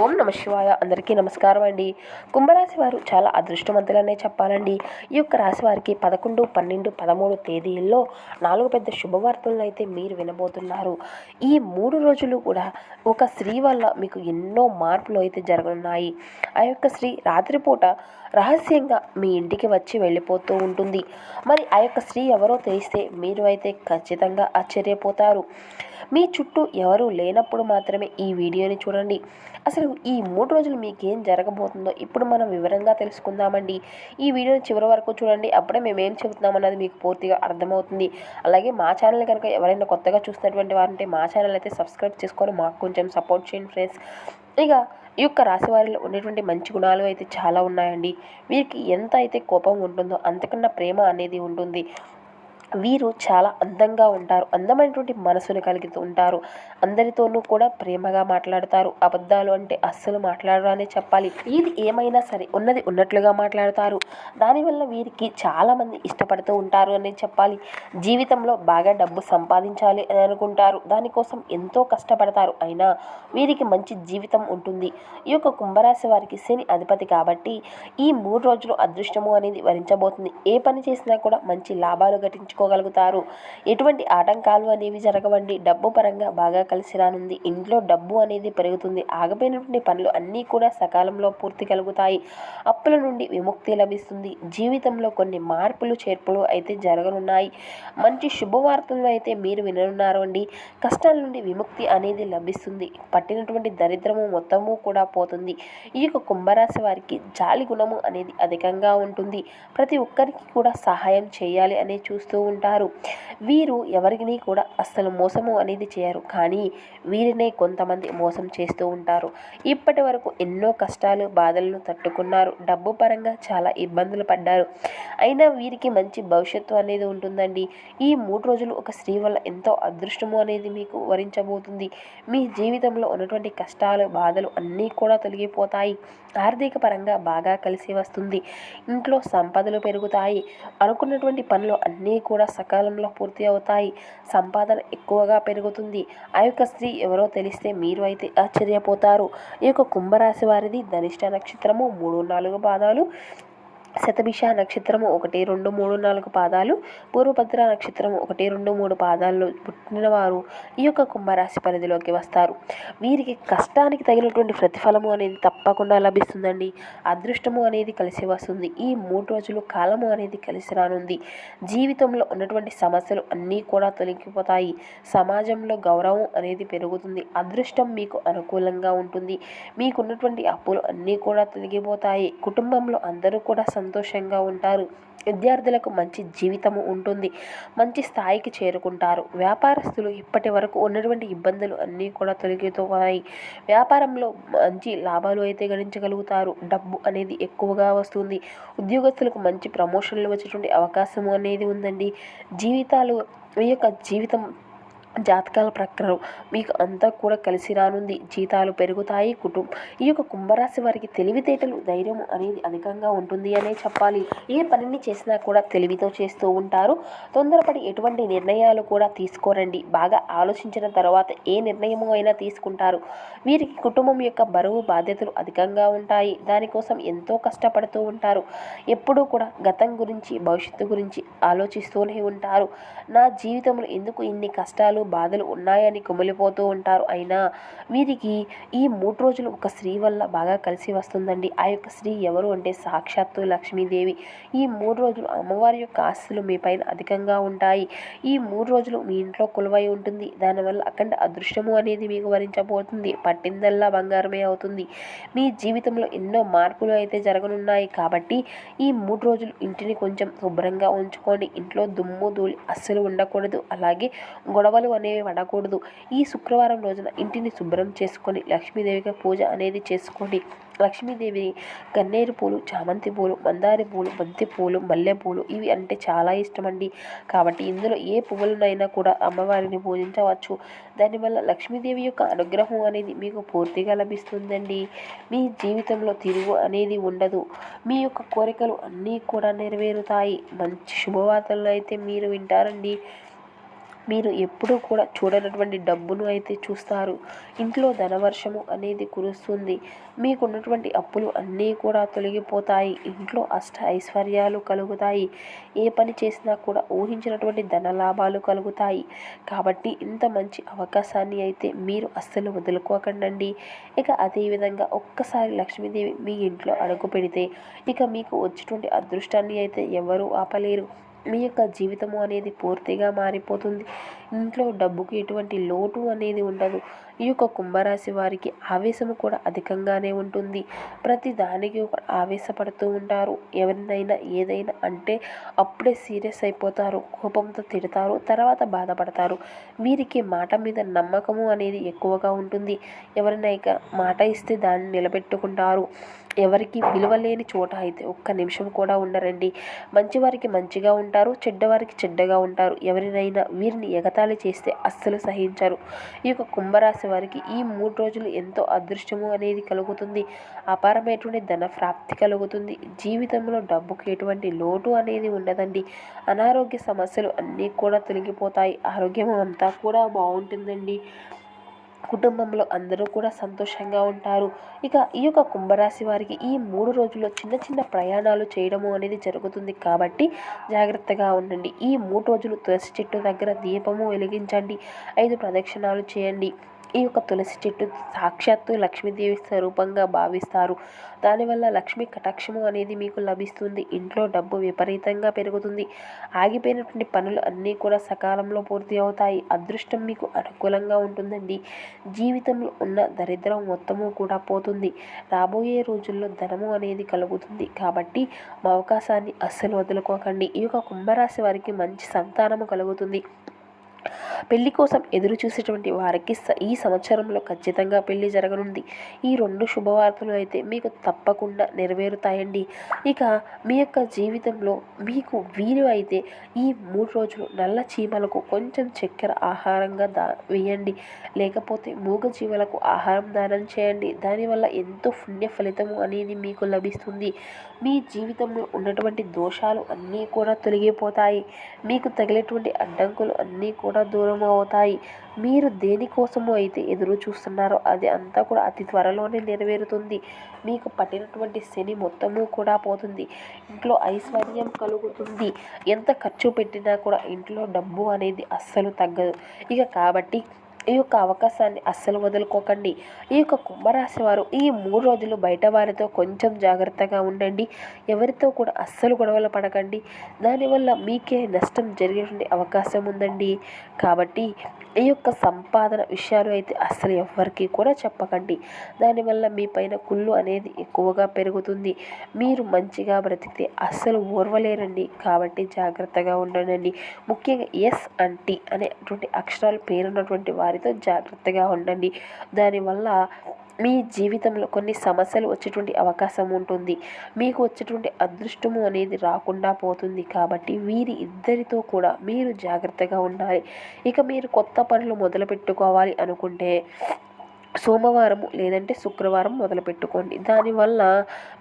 ఓం నమ శివాయ. అందరికీ నమస్కారం అండి. కుంభరాశి వారు చాలా అదృష్టవంతులనే చెప్పాలండి. ఈ యొక్క రాశి వారికి పదకొండు పన్నెండు పదమూడు తేదీల్లో నాలుగు పెద్ద శుభవార్తలను అయితే మీరు వినబోతున్నారు. ఈ మూడు రోజులు కూడా ఒక స్త్రీ వల్ల మీకు ఎన్నో మార్పులు అయితే జరగనున్నాయి. ఆ యొక్క స్త్రీ రాత్రిపూట రహస్యంగా మీ ఇంటికి వచ్చి వెళ్ళిపోతూ ఉంటుంది. మరి ఆ యొక్క స్త్రీ ఎవరో తెలిస్తే మీరు అయితే ఖచ్చితంగా ఆశ్చర్యపోతారు. మీ చుట్టూ ఎవరు లేనప్పుడు మాత్రమే ఈ వీడియోని చూడండి. అసలు ఈ మూడు రోజులు మీకేం జరగబోతుందో ఇప్పుడు మనం వివరంగా తెలుసుకుందామండి. ఈ వీడియోని చివరి వరకు చూడండి. అప్పుడే మేము ఏం చెబుతున్నాం అన్నది మీకు పూర్తిగా అర్థమవుతుంది. అలాగే మా ఛానల్ కనుక ఎవరైనా కొత్తగా చూసినటువంటి వారంటే మా ఛానల్ అయితే సబ్స్క్రైబ్ చేసుకొని మాకు కొంచెం సపోర్ట్ చేయండి ఫ్రెండ్స్. ఇక ఈ యొక్క రాశి వారిలో ఉండేటువంటి మంచి గుణాలు అయితే చాలా ఉన్నాయండి. వీరికి ఎంత అయితే కోపం ఉంటుందో అంతకన్నా ప్రేమ అనేది ఉంటుంది. వీరు చాలా అందంగా ఉంటారు. అందమైనటువంటి మనసును కలిగి ఉంటారు. అందరితోనూ కూడా ప్రేమగా మాట్లాడతారు. అబద్ధాలు అంటే అస్సలు మాట్లాడరు అనే చెప్పాలి. ఇది ఏమైనా సరే ఉన్నది ఉన్నట్లుగా మాట్లాడతారు. దానివల్ల వీరికి చాలామంది ఇష్టపడుతూ ఉంటారు అనే చెప్పాలి. జీవితంలో బాగా డబ్బు సంపాదించాలి అని అనుకుంటారు. దానికోసం ఎంతో కష్టపడతారు. అయినా వీరికి మంచి జీవితం ఉంటుంది. ఈ యొక్క కుంభరాశి వారికి శని అధిపతి కాబట్టి ఈ మూడు రోజులు అదృష్టము అనేది వరించబోతుంది. ఏ పని చేసినా కూడా మంచి లాభాలు ఘటించు తెచ్చుకోగలుగుతారు ఎటువంటి ఆటంకాలు అనేవి జరగవండి. డబ్బు పరంగా బాగా కలిసి రానుంది. ఇంట్లో డబ్బు అనేది పెరుగుతుంది. ఆగిపోయినటువంటి పనులు అన్నీ కూడా సకాలంలో పూర్తి కలుగుతాయి. అప్పుల నుండి విముక్తి లభిస్తుంది. జీవితంలో కొన్ని మార్పులు చేర్పులు అయితే జరగనున్నాయి. మంచి శుభవార్తలను అయితే మీరు విననున్నారు అండి. కష్టాల నుండి విముక్తి అనేది లభిస్తుంది. పట్టినటువంటి దరిద్రము మొత్తము కూడా పోతుంది. ఈ యొక్క కుంభరాశి వారికి జాలి గుణము అనేది అధికంగా ఉంటుంది. ప్రతి ఒక్కరికి కూడా సహాయం చేయాలి అని చూస్తూ ఉంటారు. వీరు ఎవరిని కూడా అస్సలు మోసము అనేది చేయరు. కానీ వీరినే కొంతమంది మోసం చేస్తూ ఉంటారు. ఇప్పటి వరకు ఎన్నో కష్టాలు బాధలను తట్టుకున్నారు. డబ్బు పరంగా చాలా ఇబ్బందులు పడ్డారు. అయినా వీరికి మంచి భవిష్యత్తు అనేది ఉంటుందండి. ఈ మూడు రోజులు ఒక స్త్రీ వల్ల ఎంతో అదృష్టము అనేది మీకు వరించబోతుంది. మీ జీవితంలో ఉన్నటువంటి కష్టాలు బాధలు అన్నీ కూడా తొలగిపోతాయి. ఆర్థిక పరంగా బాగా కలిసి వస్తుంది. ఇంట్లో సంపదలు పెరుగుతాయి. అనుకున్నటువంటి పనులు అన్నీ కూడా కూడా సకాలంలో పూర్తి అవుతాయి. సంపాదన ఎక్కువగా పెరుగుతుంది. ఆ యొక్క స్త్రీ ఎవరో తెలిస్తే మీరు అయితే ఆశ్చర్యపోతారు. ఈ యొక్క కుంభరాశి వారిది ధనిష్ట నక్షత్రము మూడు నాలుగు పాదాలు. శతభిష నక్షత్రం ఒకటి రెండు మూడు నాలుగు పాదాలు పూర్వభద్ర నక్షత్రం ఒకటి రెండు మూడు పాదాల్లో పుట్టినవారు ఈ యొక్క కుంభరాశి పరిధిలోకి వస్తారు. వీరికి కష్టానికి తగినటువంటి ప్రతిఫలము అనేది తప్పకుండా లభిస్తుందండి. అదృష్టము అనేది కలిసి వస్తుంది. ఈ మూడు రోజులు కాలము అనేది కలిసి రానుంది. జీవితంలో ఉన్నటువంటి సమస్యలు అన్నీ కూడా తొలగిపోతాయి. సమాజంలో గౌరవం అనేది పెరుగుతుంది. అదృష్టం మీకు అనుకూలంగా ఉంటుంది. మీకున్నటువంటి అప్పులు అన్నీ కూడా తొలగిపోతాయి. కుటుంబంలో అందరూ కూడా సంతోషంగా ఉంటారు. విద్యార్థులకు మంచి జీవితము ఉంటుంది. మంచి స్థాయికి చేరుకుంటారు. వ్యాపారస్తులు ఇప్పటి వరకు ఉన్నటువంటి ఇబ్బందులు అన్నీ కూడా తొలగిపోతాయి వ్యాపారంలో మంచి లాభాలు అయితే గణించగలుగుతారు. డబ్బు అనేది ఎక్కువగా వస్తుంది. ఉద్యోగస్తులకు మంచి ప్రమోషన్లు వచ్చేటువంటి అవకాశం అనేది ఉందండి. జీవితాలు ఈ యొక్క జీవితం జాతకాల ప్రకారం మీకు అంతా కూడా కలిసి రానుంది. జీతాలు పెరుగుతాయి. కుటుంబం ఈ యొక్క కుంభరాశి వారికి తెలివితేటలు ధైర్యం అనేది అధికంగా ఉంటుంది అనే చెప్పాలి. ఏ పనిని చేసినా కూడా తెలివితో చేస్తూ ఉంటారు. తొందరపడి ఎటువంటి నిర్ణయాలు కూడా తీసుకోరండి. బాగా ఆలోచించిన తర్వాత ఏ నిర్ణయము అయినా తీసుకుంటారు. వీరికి కుటుంబం యొక్క బరువు బాధ్యతలు అధికంగా ఉంటాయి. దానికోసం ఎంతో కష్టపడుతూ ఉంటారు. ఎప్పుడూ కూడా గతం గురించి భవిష్యత్తు గురించి ఆలోచిస్తూనే ఉంటారు. నా జీవితంలో ఎందుకు ఇన్ని కష్టాలు బాధలు ఉన్నాయని కుమిలిపోతూ ఉంటారు. అయినా వీరికి ఈ మూడు రోజులు ఒక స్త్రీ వల్ల బాగా కలిసి వస్తుందండి. ఆ యొక్క స్త్రీ ఎవరు అంటే సాక్షాత్తు లక్ష్మీదేవి. ఈ మూడు రోజులు అమ్మవారి యొక్క ఆస్తులు మీ పైన అధికంగా ఉంటాయి. ఈ మూడు రోజులు మీ ఇంట్లో కొలువై ఉంటుంది. దానివల్ల అఖండ అదృష్టము అనేది మీకు వరించబోతుంది. పట్టిందల్లా బంగారమే అవుతుంది. మీ జీవితంలో ఎన్నో మార్పులు అయితే జరగనున్నాయి. కాబట్టి ఈ మూడు రోజులు ఇంటిని కొంచెం శుభ్రంగా ఉంచుకోండి. ఇంట్లో దుమ్ము ధూళి అస్సలు ఉండకూడదు. అలాగే గొడవలు అనేవి వండకూడదు ఈ శుక్రవారం రోజున ఇంటిని శుభ్రం చేసుకొని లక్ష్మీదేవికి పూజ అనేది చేసుకోండి లక్ష్మీదేవి గన్నేరు పూలు చామంతి పూలు మందారి పూలు బంతి పూలు మల్లె పూలు ఇవి అంటే చాలా ఇష్టం అండి కాబట్టి ఇందులో ఏ పువ్వులనైనా కూడా అమ్మవారిని పూజించవచ్చు. దానివల్ల లక్ష్మీదేవి యొక్క అనుగ్రహం అనేది మీకు పూర్తిగా లభిస్తుందండి. మీ జీవితంలో తిరుగు అనేది ఉండదు. మీ యొక్క కోరికలు అన్నీ కూడా నెరవేరుతాయి. మంచి శుభవార్తలు అయితే మీరు వింటారండి. మీరు ఎప్పుడూ కూడా చూడనటువంటి డబ్బును అయితే చూస్తారు. ఇంట్లో ధనవర్షము అనేది కురుస్తుంది. మీకున్నటువంటి అప్పులు అన్నీ కూడా తొలగిపోతాయి. ఇంట్లో అష్ట ఐశ్వర్యాలు కలుగుతాయి. ఏ పని చేసినా కూడా ఊహించినటువంటి ధన లాభాలు కలుగుతాయి. కాబట్టి ఇంత మంచి అవకాశాన్ని అయితే మీరు అస్సలు వదులుకోకండి ఇక అదేవిధంగా ఒక్కసారి లక్ష్మీదేవి మీ ఇంట్లో అడుగు పెడితే ఇక మీకు వచ్చేటువంటి అదృష్టాన్ని అయితే ఎవరూ ఆపలేరు. మీ యొక్క జీవితము అనేది పూర్తిగా మారిపోతుంది. ఇంట్లో డబ్బుకి ఎటువంటి లోటు అనేది ఉండదు. ఈ యొక్క కుంభరాశి వారికి ఆవేశము కూడా అధికంగానే ఉంటుంది. ప్రతి దానికి ఒక ఆవేశపడుతూ ఉంటారు. ఎవరినైనా ఏదైనా అంటే అప్పుడే సీరియస్ అయిపోతారు కోపంతో తిడతారు తర్వాత బాధపడతారు. వీరికి మాట మీద నమ్మకము అనేది ఎక్కువగా ఉంటుంది. ఎవరినైనా మాట ఇస్తే దాన్ని నిలబెట్టుకుంటారు. ఎవరికి విలువ లేని చోట అయితే ఒక్క నిమిషం కూడా ఉండరండి. మంచివారికి మంచిగా ఉంటారు చెడ్డవారికి చెడ్డగా ఉంటారు. ఎవరినైనా వీరిని ఎగతాళి చేస్తే అస్సలు సహించరు. ఈ యొక్క కుంభరాశి వారికి ఈ మూడు రోజులు ఎంతో అదృష్టము అనేది కలుగుతుంది. అపారమైనటువంటి ధన ప్రాప్తి కలుగుతుంది. జీవితంలో డబ్బుకు ఎటువంటి లోటు అనేది ఉండదండి. అనారోగ్య సమస్యలు అన్నీ కూడా తొలగిపోతాయి. ఆరోగ్యం అంతా కూడా బాగుంటుందండి. కుటుంబంలో అందరూ కూడా సంతోషంగా ఉంటారు. ఇక ఈ యొక్క కుంభరాశి వారికి ఈ మూడు రోజుల్లో చిన్న చిన్న ప్రయాణాలు చేయడము అనేది జరుగుతుంది. కాబట్టి జాగ్రత్తగా ఉండండి. ఈ మూడు రోజులు తులసి చెట్టు దగ్గర దీపము వెలిగించండి. ఐదు ప్రదక్షిణాలు చేయండి. ఈ యొక్క తులసి చెట్టు సాక్షాత్తు లక్ష్మీదేవి స్వరూపంగా భావిస్తారు. దానివల్ల లక్ష్మీ కటాక్షము అనేది మీకు లభిస్తుంది. ఇంట్లో డబ్బు విపరీతంగా పెరుగుతుంది. ఆగిపోయినటువంటి పనులు అన్నీ కూడా సకాలంలో పూర్తి అవుతాయి. అదృష్టం మీకు అనుకూలంగా ఉంటుందండి. జీవితంలో ఉన్న దరిద్రం మొత్తము కూడా పోతుంది. రాబోయే రోజుల్లో ధనము అనేది కలుగుతుంది. కాబట్టి మా అవకాశాన్ని అస్సలు వదులుకోకండి. ఈ యొక్క కుంభరాశి వారికి మంచి సంతానము కలుగుతుంది. పెళ్ళి కోసం ఎదురు చూసేటువంటి వారికి ఈ సంవత్సరంలో ఖచ్చితంగా పెళ్ళి జరగనుంది. ఈ రెండు శుభవార్తలు అయితే మీకు తప్పకుండా నెరవేరుతాయండి. ఇక మీ యొక్క జీవితంలో మీకు వీలు అయితే ఈ మూడు రోజులు నల్ల చీమలకు కొంచెం చక్కెర ఆహారంగా దా వేయండి. లేకపోతే మూగ జీవులకు ఆహారం దానం చేయండి. దానివల్ల ఎంతో పుణ్య ఫలితము అనేది మీకు లభిస్తుంది. మీ జీవితంలో ఉన్నటువంటి దోషాలు అన్నీ కూడా తొలగిపోతాయి. మీకు తగిలేటువంటి అడ్డంకులు అన్నీ కూడా దూరం అవుతాయి. మీరు దేనికోసము అయితే ఎదురు చూస్తున్నారో అది అంతా కూడా అతి త్వరలోనే నెరవేరుతుంది. మీకు పట్టినటువంటి శని మొత్తము కూడా పోతుంది. ఇంట్లో ఐశ్వర్యం కలుగుతుంది. ఎంత ఖర్చు పెట్టినా కూడా ఇంట్లో డబ్బు అనేది అస్సలు తగ్గదు. ఇక కాబట్టి ఈ యొక్క అవకాశాన్ని అస్సలు వదులుకోకండి. ఈ యొక్క కుంభరాశి వారు ఈ మూడు రోజులు బయట వారితో కొంచెం జాగ్రత్తగా ఉండండి. ఎవరితో కూడా అస్సలు గొడవలు పడకండి. దానివల్ల మీకే నష్టం జరిగేటువంటి అవకాశం ఉందండి. కాబట్టి ఈ యొక్క సంపాదన విషయాలు అయితే అస్సలు ఎవ్వరికి కూడా చెప్పకండి. దానివల్ల మీ పైన కుళ్ళు అనేది ఎక్కువగా పెరుగుతుంది. మీరు మంచిగా బ్రతికితే అస్సలు ఓర్వలేరండి. కాబట్టి జాగ్రత్తగా ఉండండి. ముఖ్యంగా ఎస్ అంటీ అనేటువంటి అక్షరాలు పేరున్నటువంటి వారి వారితో జాగ్రత్తగా ఉండండి. దానివల్ల మీ జీవితంలో కొన్ని సమస్యలు వచ్చేటువంటి అవకాశం ఉంటుంది. మీకు వచ్చేటువంటి అదృష్టము అనేది రాకుండా పోతుంది కాబట్టి వీరి ఇద్దరితో కూడా మీరు జాగ్రత్తగా ఉండాలి. ఇక మీరు కొత్త పనులు మొదలు పెట్టుకోవాలి అనుకుంటే సోమవారం లేదంటే శుక్రవారం మొదలుపెట్టుకోండి దానివల్ల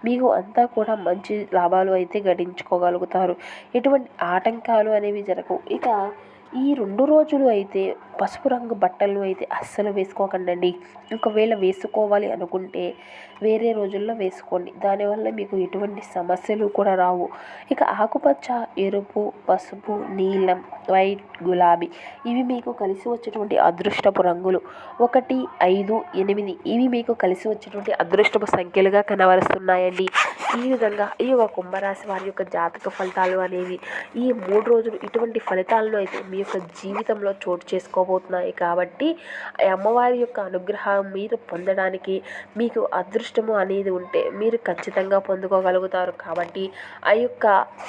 మీకు అంతా కూడా మంచి లాభాలు అయితే గడించుకోగలుగుతారు. ఎటువంటి ఆటంకాలు అనేవి జరగవు. ఇక ఈ రెండు రోజులు అయితే పసుపు రంగు బట్టలు అయితే అస్సలు వేసుకోకండి ఒకవేళ వేసుకోవాలి అనుకుంటే వేరే రోజుల్లో వేసుకోండి. దానివల్ల మీకు ఎటువంటి సమస్యలు కూడా రావు. ఇక ఆకుపచ్చ ఎరుపు పసుపు నీలం వైట్ గులాబీ ఇవి మీకు కలిసి వచ్చేటువంటి అదృష్టపు రంగులు. ఒకటి ఐదు ఎనిమిది ఇవి మీకు కలిసి వచ్చేటువంటి అదృష్టపు సంఖ్యలుగా కనబరుస్తున్నాయండి. ఈ విధంగా ఈ యొక్క కుంభరాశి వారి యొక్క జాతక ఫలితాలు అనేవి ఈ మూడు రోజులు ఇటువంటి ఫలితాలను అయితే మీ యొక్క జీవితంలో చోటు చేసుకోబోతున్నాయి కాబట్టి అమ్మవారి యొక్క అనుగ్రహం మీరు పొందడానికి మీకు అదృష్టము అనేది ఉంటే మీరు ఖచ్చితంగా పొందుకోగలుగుతారు కాబట్టి ఆ యొక్క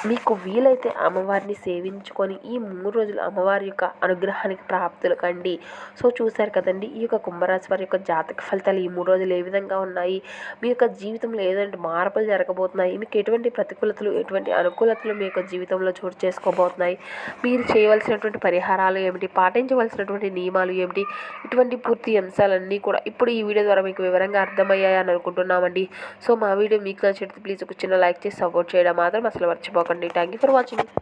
మీకు వీలైతే అమ్మవారిని సేవించుకొని ఈ మూడు రోజులు అమ్మవారి యొక్క అనుగ్రహానికి ప్రాప్తులు కండి. సో చూశారు కదండి ఈ యొక్క కుంభరాశి వారి యొక్క జాతక ఫలితాలు ఈ మూడు రోజులు ఏ విధంగా ఉన్నాయి? మీ యొక్క జీవితంలో ఏదంటే మార్పులు చేసుకోబోతున్నాయి. మీకు ఎటువంటి ప్రతికూలతలు ఎటువంటి అనుకూలతలు మీ యొక్క జీవితంలో చోటు చేసుకోబోతున్నాయి? మీరు చేయవలసినటువంటి పరిహారాలు ఏమిటి? పాటించవలసినటువంటి నియమాలు ఏమిటి? ఇటువంటి పూర్తి అంశాలన్నీ కూడా ఇప్పుడు ఈ వీడియో ద్వారా మీకు వివరంగా అర్థమయ్యాయని అనుకుంటున్నామండి. సో మా వీడియో మీకు నచ్చితే ప్లీజ్ ఒక చిన్న లైక్ చేసి సపోర్ట్ చేయడం మాత్రం అసలు మర్చిపోకండి. Thank you for watching